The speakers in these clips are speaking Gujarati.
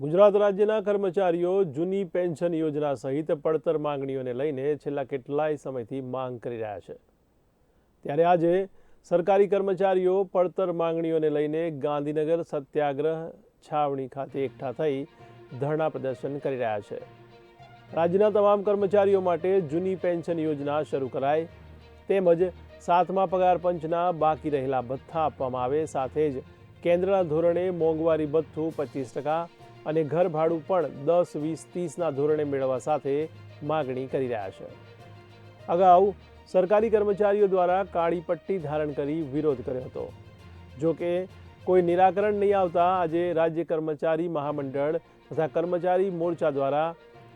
ગુજરાત રાજ્યના કર્મચારીઓ જૂની પેન્શન યોજના સહિત પડતર માંગણીઓને લઈને છેલ્લા કેટલાય સમયથી માંગ કરી રહ્યા છે. ત્યારે આજે સરકારી કર્મચારીઓ પડતર માંગણીઓને લઈને ગાંધીનગર સત્યાગ્રહ છાવણી ખાતે એકઠા થઈ ધરણા પ્રદર્શન કરી રહ્યા છે. રાજ્યના તમામ કર્મચારીઓ માટે જૂની પેન્શન યોજના શરૂ કરાય, તેમજ સાતમા પગાર પંચના બાકી રહેલા ભથ્થા આપવામાં આવે, સાથે જ કેન્દ્રના ધોરણે મોંઘવારી ભથ્થું પચીસ ટકા અને ઘર ભાડું પણ દસ, વીસ, ત્રીસના ધોરણે મેળવવા સાથે માગણી કરી રહ્યા છે. અગાઉ સરકારી કર્મચારીઓ દ્વારા કાળી પટ્ટી ધારણ કરી વિરોધ કર્યો હતો. જો કે કોઈ નિરાકરણ નહીં આવતા આજે રાજ્ય કર્મચારી મહામંડળ તથા કર્મચારી મોરચા દ્વારા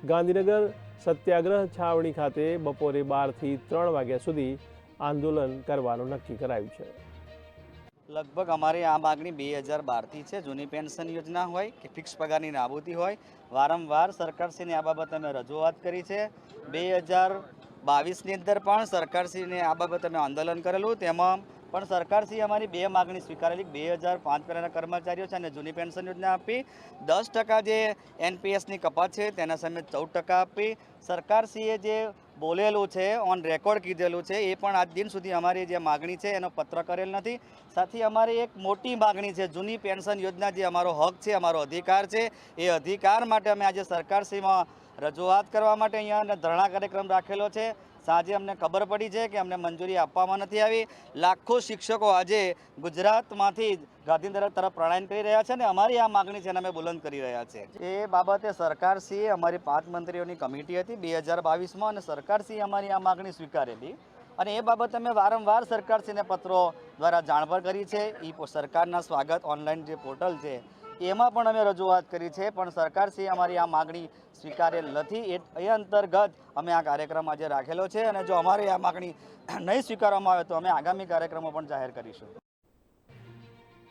ગાંધીનગર સત્યાગ્રહ છાવણી ખાતે બપોરે બારથી ત્રણ વાગ્યા સુધી આંદોલન કરવાનું નક્કી કરાયું છે. લગભગ અમારી આ માગણી બે હજાર બારથી છે. જૂની પેન્શન યોજના હોય કે ફિક્સ પગારની નાબૂદી હોય, વારંવાર સરકારશ્રીને આ બાબતે અમે રજૂઆત કરી છે. બે હજાર બાવીસની અંદર પણ સરકારશ્રીને આ બાબતે અમે આંદોલન કરેલું. તેમાં પણ સરકારશ્રીએ અમારી બે માગણી સ્વીકારેલી. બે હજાર પાંચ પહેલાંના કર્મચારીઓ છે અને જૂની પેન્શન યોજના આપી. દસ ટકા જે એનપીએસની કપાત છે, તેના સામે ચૌદ ટકા આપી. સરકારશ્રીએ જે બોલેલું છે ઓન રેકોર્ડ કીધેલું છે, એ પણ આજ દિન સુધી અમારી જે માગણી છે એનો પત્ર કરેલ નથી. સાથે અમારી એક મોટી માગણી છે, જૂની પેન્શન યોજના જે અમારો હક છે, અમારો અધિકાર છે, એ અધિકાર માટે અમે આજે સરકારશ્રીમાં રજૂઆત કરવા માટે અહીંયા ધરણા કાર્યક્રમ રાખેલો છે. સાંજે અમને ખબર પડી છે કે અમને મંજૂરી આપવામાં નથી આવી. લાખો શિક્ષકો આજે ગુજરાતમાંથી ગાંધીનગર તરફ પ્રણાયન કરી રહ્યા છે અને અમારી આ માગણી છે અને અમે બુલંદ કરી રહ્યા છે. એ બાબતે સરકારશ્રીએ અમારી પાંચ મંત્રીઓની કમિટી હતી બે હજાર બાવીસમાં અને સરકારશ્રીએ અમારી આ માગણી સ્વીકારેલી. અને એ બાબતે અમે વારંવાર સરકારશ્રીને પત્રો દ્વારા જાણભર કરી છે. એ સરકારના સ્વાગત ઓનલાઈન જે પોર્ટલ છે એમાં પણ અમે રજૂઆત કરી છે, પણ સરકારશ્રીએ અમારી આ માગણી સ્વીકારેલ નથી. એ એ અંતર્ગત અમે આ કાર્યક્રમ આજે રાખેલો છે અને જો અમારી આ માગણી નહીં સ્વીકારવામાં આવે તો અમે આગામી કાર્યક્રમો પણ જાહેર કરીશું.